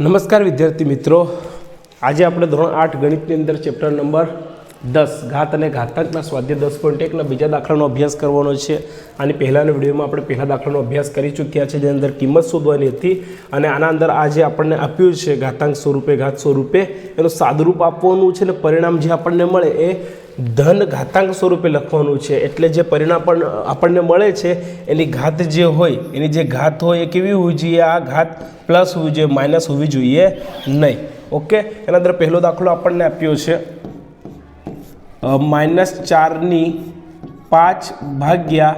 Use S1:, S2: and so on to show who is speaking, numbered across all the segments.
S1: નમસ્કાર વિદ્યાર્થી મિત્રો. આજે આપણે ધોરણ આઠ ગણિતની અંદર ચેપ્ટર નંબર દસ ઘાત અને ઘાતકના સ્વાધ્યાય દસ પોઈન્ટ એકના બીજા દાખલાનો અભ્યાસ કરવાનો છે. આની પહેલાંના વિડીયોમાં આપણે પહેલા દાખલાનો અભ્યાસ કરી ચૂક્યા છે, જેની અંદર કિંમત શોધવાની હતી અને આના અંદર આ જે આપણને આપ્યું છે ઘાતાંક સ્વરૂપે, ઘાત સ્વરૂપે. એનું સાદરૂપ આપવાનું છે અને પરિણામ જે આપણને મળે એ ધન ઘાતાંક સ્વરૂપે લખવાનું છે. એટલે જે પરિણામ પણ આપણને મળે છે, એની ઘાત જે હોય, એની જે ઘાત હોય એ કેવી હોવી જોઈએ? આ ઘાત પ્લસ હોવી જોઈએ, માઇનસ હોવી જોઈએ નહીં. ઓકે? એના અંદર પહેલો દાખલો આપણને આપ્યો છે. માઇનસ ચારની પાંચ ભાગ્યા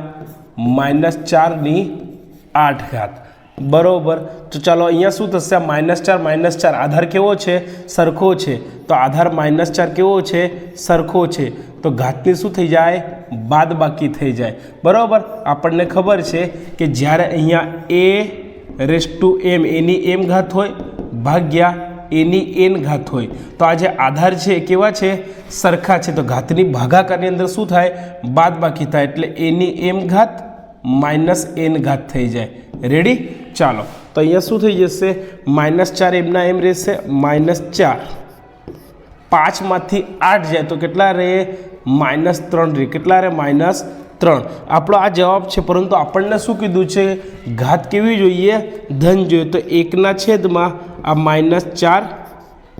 S1: માઇનસ ચારની આઠ ઘાત. બરોબર? તો ચાલો અહીંયા શું થશે? માઇનસ ચાર માઇનસ ચાર આધાર કેવો છે? સરખો છે. તો આધાર માઇનસ ચાર કેવો છે? સરખો છે. તો ઘાતની શું થઈ જાય? બાદ બાકી થઈ જાય. બરાબર? આપણને ખબર છે કે જ્યારે અહીંયા એ રેસ ટુ એમ એની એમ ઘાત હોય, ભાગ્યા એની એન ઘાત હોય. તો આ જે આધાર છે એ કેવા છે? સરખા છે. તો ઘાતની ભાગાકારની અંદર શું થાય? બાદ બાકી થાય. એટલે એની એમ ઘાત માઇનસ એન ઘાત થઈ જાય. રેડી ચાલો. તો અહીંયા શું થઈ જશે? માઇનસ ચાર એમના એમ રહેશે. માઇનસ ચાર. પાંચમાંથી આઠ જાય. તો કેટલા રહે? માઇનસ ત્રણ રહે. કેટલા રહે? માઇનસ ત્રણ. આપણો આ જવાબ છે. પરંતુ આપણને શું કીધું છે? ઘાત કેવી જોઈએ? ધન જોઈએ. તો એકના છેદમાં આ માઇનસ ચાર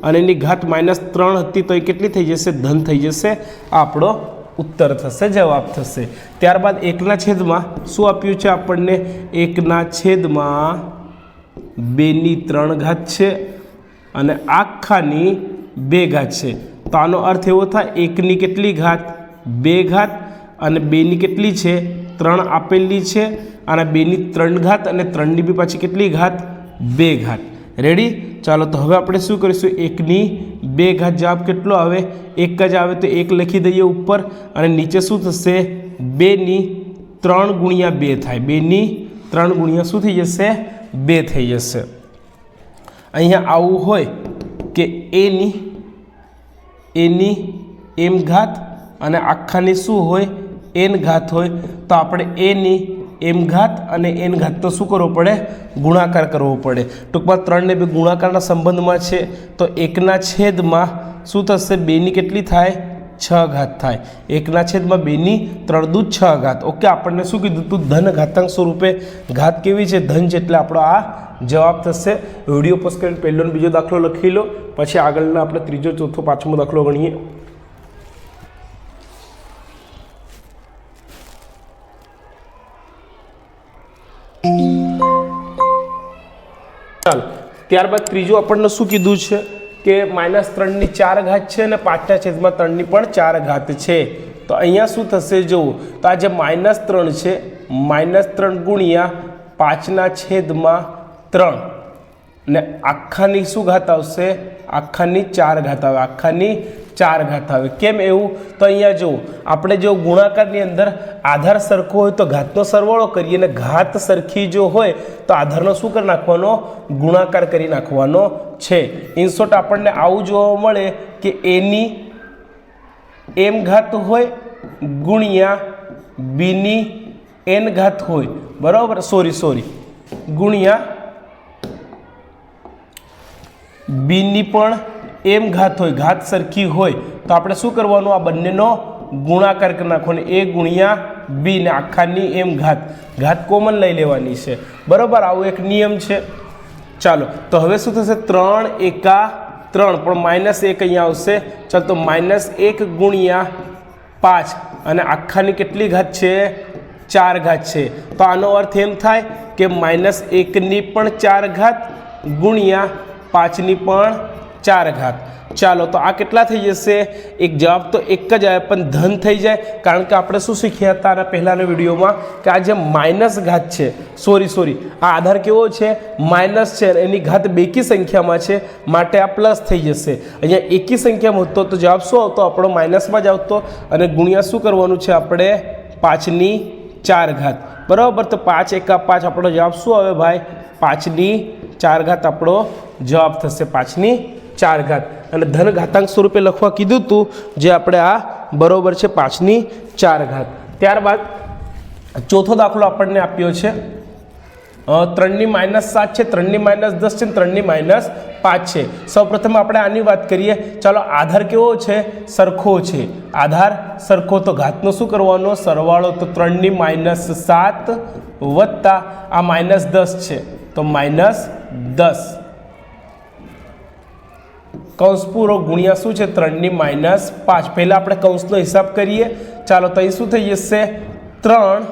S1: અને એની ઘાત માઇનસ ત્રણ હતી તો એ કેટલી થઈ જશે? ધન થઈ જશે. આપણો ઉત્તર થશે, જવાબ થશે. ત્યારબાદ એકના છેદમાં શું આપ્યું છે આપણને? એકના છેદમાં બેની ત્રણ ઘાત છે અને આખાની બે ઘાત છે. તો આનો અર્થ એવો થાય, એકની કેટલી ઘાત? બે ઘાત અને બેની કેટલી છે? ત્રણ આપેલી છે અને બેની ત્રણ ઘાત અને ત્રણની બી પાછી કેટલી ઘાત? બે ઘાત. રેડી ચાલો તો હવે આપણે શું કરીશું? એકની બે ઘાત જવાબ કેટલો આવે? એક જ આવે તો એક લખી દઈએ ઉપર. અને નીચે શું થશે? બેની ત્રણ ગુણ્યા બે થાય. બેની ત્રણ ગુણ્યા શું થઈ જશે? બે થઈ જશે. અહીંયા આવું હોય કે એની એની એમ ઘાત અને આખાની શું હોય? એન ઘાત હોય. તો આપણે એની એમ ઘાત અને એન ઘાત તો શું કરવો પડે? ગુણાકાર કરવો પડે. ટૂંકમાં ત્રણને બે ગુણાકારના સંબંધમાં છે, તો એકના છેદમાં શું થશે? બેની કેટલી થાય? છ ઘાત થાય. એકના છેદમાં બેની ત્રણ દૂધ છ ઘાત. ઓકે, આપણને શું કીધું તું? ધન ઘાતાંક સ્વરૂપે ઘાત કેવી છે? ધન છે એટલે આપણો આ જવાબ થશે. વીડિયો પોસ્ટ કરીને પહેલો બીજો દાખલો લખી લો. પછી આગળના આપણે ત્રીજો, ચોથો, પાંચમો દાખલો ગણીએ. ચાલો, ત્યારબાદ ત્રીજું આપણને શું કીધું છે? કે માઇનસ ત્રણની ચાર ઘાત છે અને પાંચના છેદમાં ત્રણની પણ ચાર ઘાત છે. તો અહીંયા શું થશે જુઓ તો આ જે માઇનસ ત્રણ છે, માઇનસ ત્રણ ગુણ્યા પાંચના છેદમાં ત્રણ. ને આખાની શું ઘાત આવશે આખાની ચાર ઘાત આવે આખાની ચાર ઘાત આવે કેમ એવું? તો અહીંયા જુઓ, આપણે જો ગુણાકારની અંદર આધાર સરખો હોય તો ઘાતનો સરવાળો કરીએ અને ઘાત સરખી જો હોય તો આધારનો શું કરી નાખવાનો? ગુણાકાર કરી નાખવાનો છે. ઇન આપણને આવું જોવા મળે કે એની એમ ઘાત હોય ગુણ્યા બીની એન ઘાત હોય. બરાબર? સોરી સોરી ગુણ્યા બીની પણ એમ ઘાત હોય, ઘાત સરખી હોય, તો આપણે શું કરવાનું? આ બંનેનો ગુણાકાર કરી નાખવાનો. એ ગુણ્યા બી ને આખાની એમ ઘાત. ઘાત કોમન લઈ લેવાની છે. બરાબર? આવો એક નિયમ છે. ચાલો, તો હવે શું થશે? ત્રણ એકા ત્રણ, પણ માઇનસ એક અહીંયા આવશે. ચાલો, તો માઇનસ એક ગુણ્યા પાંચ. અને આખાની કેટલી ઘાત છે? ચાર ઘાત છે. તો આનો અર્થ એમ થાય કે માઇનસ એકની પણ ચાર ઘાત ગુણ્યા પાંચની પણ ચાર ઘાત. ચાલો, તો આ કેટલા થઈ જશે? એક જવાબ તો એક જ આવે, પણ ધન થઈ જાય. કારણ કે આપણે શું શીખ્યા હતા આના પહેલાંના વિડીયોમાં? કે આ જે માઇનસ ઘાત છે, સોરી સોરી, આ આધાર કેવો છે? માઇનસ છે એની ઘાત બેકી સંખ્યામાં છે. માટે આ પ્લસ થઈ જશે. અહીંયા એકી સંખ્યામાં હતો તો જવાબ શું આવતો? આપણો માઇનસમાં જ આવતો. અને ગુણ્યા શું કરવાનું છે આપણે? પાંચની ચાર ઘાત. બરાબર, તો પાંચ એકા પાંચ, આપણો જવાબ શું આવે ભાઈ? પાંચની ચાર ઘાત આપણો જવાબ થશે પાંચની ચાર ઘાત અને ધન ઘાતાંક સ્વરૂપે લખવા કીધું હતું જે આપણે આ બરોબર છે પાંચની ચાર ઘાત ત્યારબાદ ચોથો દાખલો આપણને આપ્યો છે. ત્રણની માઇનસ સાત છે, ત્રણની માઇનસ દસ છે, ત્રણની માઇનસ પાંચ છે. સૌપ્રથમ આપણે આની વાત કરીએ. ચાલો, આધાર કેવો છે? સરખો છે. આધાર સરખો તો ઘાતનો શું કરવાનો? સરવાળો તો ત્રણની માઇનસ સાત વત્તા આ માઇનસ દસ છે. તો માઇનસ દસ. કૌંસ પૂરો ગુણ્યા શું છે? ત્રણની માઇનસ પાંચ. પહેલાં આપણે કૌંસનો હિસાબ કરીએ. ચાલો, તો અહીં શું થઈ જશે? ત્રણ.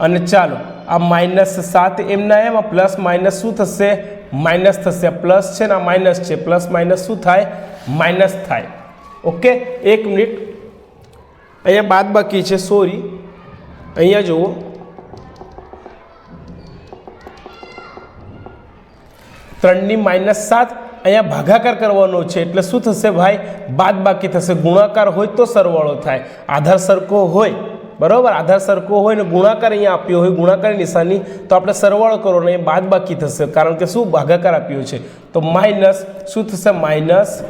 S1: અને ચાલો, આ માઇનસ સાત એમના એમ પ્લસ માઇનસ શું થશે? માઇનસ થશે. પ્લસ છે ને, આ માઇનસ છે. પ્લસ માઇનસ શું થાય? માઇનસ થાય. ઓકે? એક મિનિટ. અહીંયા બાદ બાકી છે. સોરી. અહીંયા જુઓ. ત્રણની માઇનસ સાત અહીંયા ભાગાકાર કરવાનો છે. એટલે શું થશે ભાઈ? બાદ બાકી થશે. ગુણાકાર હોય તો સરવાળો થાય. આધાર સરખો હોય, બરાબર? આધાર સરખો હોય ને ગુણાકાર અહીંયા આપ્યો હોય, ગુણાકારની નિશાની, તો આપણે સરવાળો કરો ને એ બાદ બાકી થશે. કારણ કે શું? ભાગાકાર આપ્યો છે. તો માઇનસ, શું થશે? માઇનસ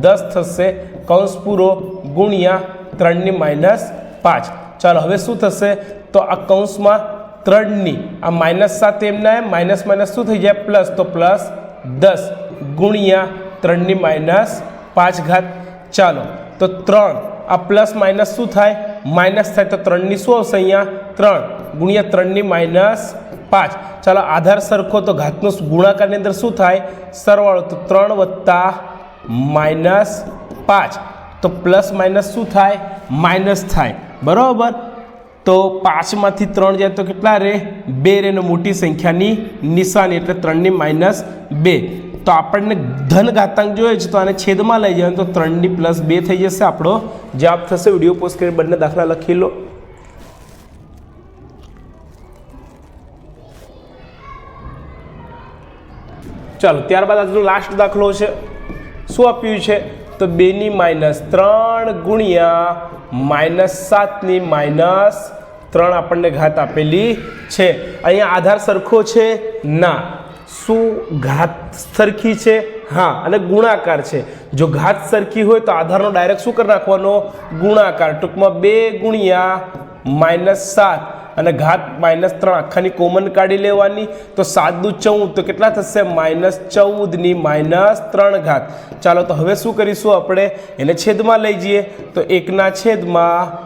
S1: દસ થશે. કૌંસ પૂરો ગુણ્યા ત્રણની માઇનસ પાંચ. ચાલો, હવે શું થશે? તો આ કૌંસમાં ત્રણની. આ માઇનસ સાત એમના એમ, માઇનસ માઇનસ શું થઈ જાય? પ્લસ. તો પ્લસ દસ ગુણ્યા ત્રણની માઇનસ પાંચ ઘાત. ચાલો. તો ત્રણ. આ પ્લસ માઇનસ શું થાય? માઇનસ થાય તો ત્રણની શું આવશે અહીંયા? ત્રણ ગુણ્યા ત્રણની માઇનસ પાંચ. ચાલો, આધાર સરખો તો ઘાતનો ગુણાકારની અંદર શું થાય? સરવાળો તો ત્રણ વત્તા માઇનસ પાંચ. તો પ્લસ માઇનસ શું થાય? માઇનસ થાય. બરાબર? તો પાંચમાંથી ત્રણ જાય તો કેટલા રહે? બે રે ને મોટી સંખ્યાની નિશાની એટલે ત્રણની માઇનસ બે. તો આપણને ધન ઘાતાંક જોઈએ છે, તો આને છેદમાં લઈ જાય તો ત્રણની પ્લસ બે થઈ જશે. આપણો જવાબ થશે, વીડિયો પોસ્ટ કરી બંને દાખલા લખી લો. ચાલો, ત્યારબાદ આજનો લાસ્ટ દાખલો છે. શું આપ્યું છે? તો બેની માઇનસ ત્રણ ગુણ્યા માઇનસ સાતની માઇનસ ત્રણ આપણને ઘાત આપેલી છે. અહીંયા આધાર સરખો છે? ના. શું ઘાત સરખી છે? હા, અને ગુણાકાર છે. જો ઘાત સરખી હોય તો આધારનો ડાયરેક્ટ શું કરી નાખવાનો? ગુણાકાર. ટૂંકમાં બે ગુણ્યા માઇનસ સાત. અને ઘાત માઇનસ ત્રણ આખાની કોમન કાઢી લેવાની. તો સાત દુ ચૌદ, તો કેટલા થશે? માઇનસ ચૌદની માઇનસ ત્રણ ઘાત. ચાલો તો હવે શું કરીશું આપણે? એને છેદમાં લઈ જઈએ. તો એકના છેદમાં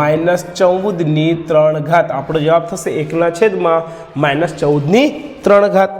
S1: માઇનસ ચૌદની ત્રણ ઘાત. આપણો જવાબ થશે એકના છેદમાં માઇનસ ચૌદની ત્રણ ઘાત.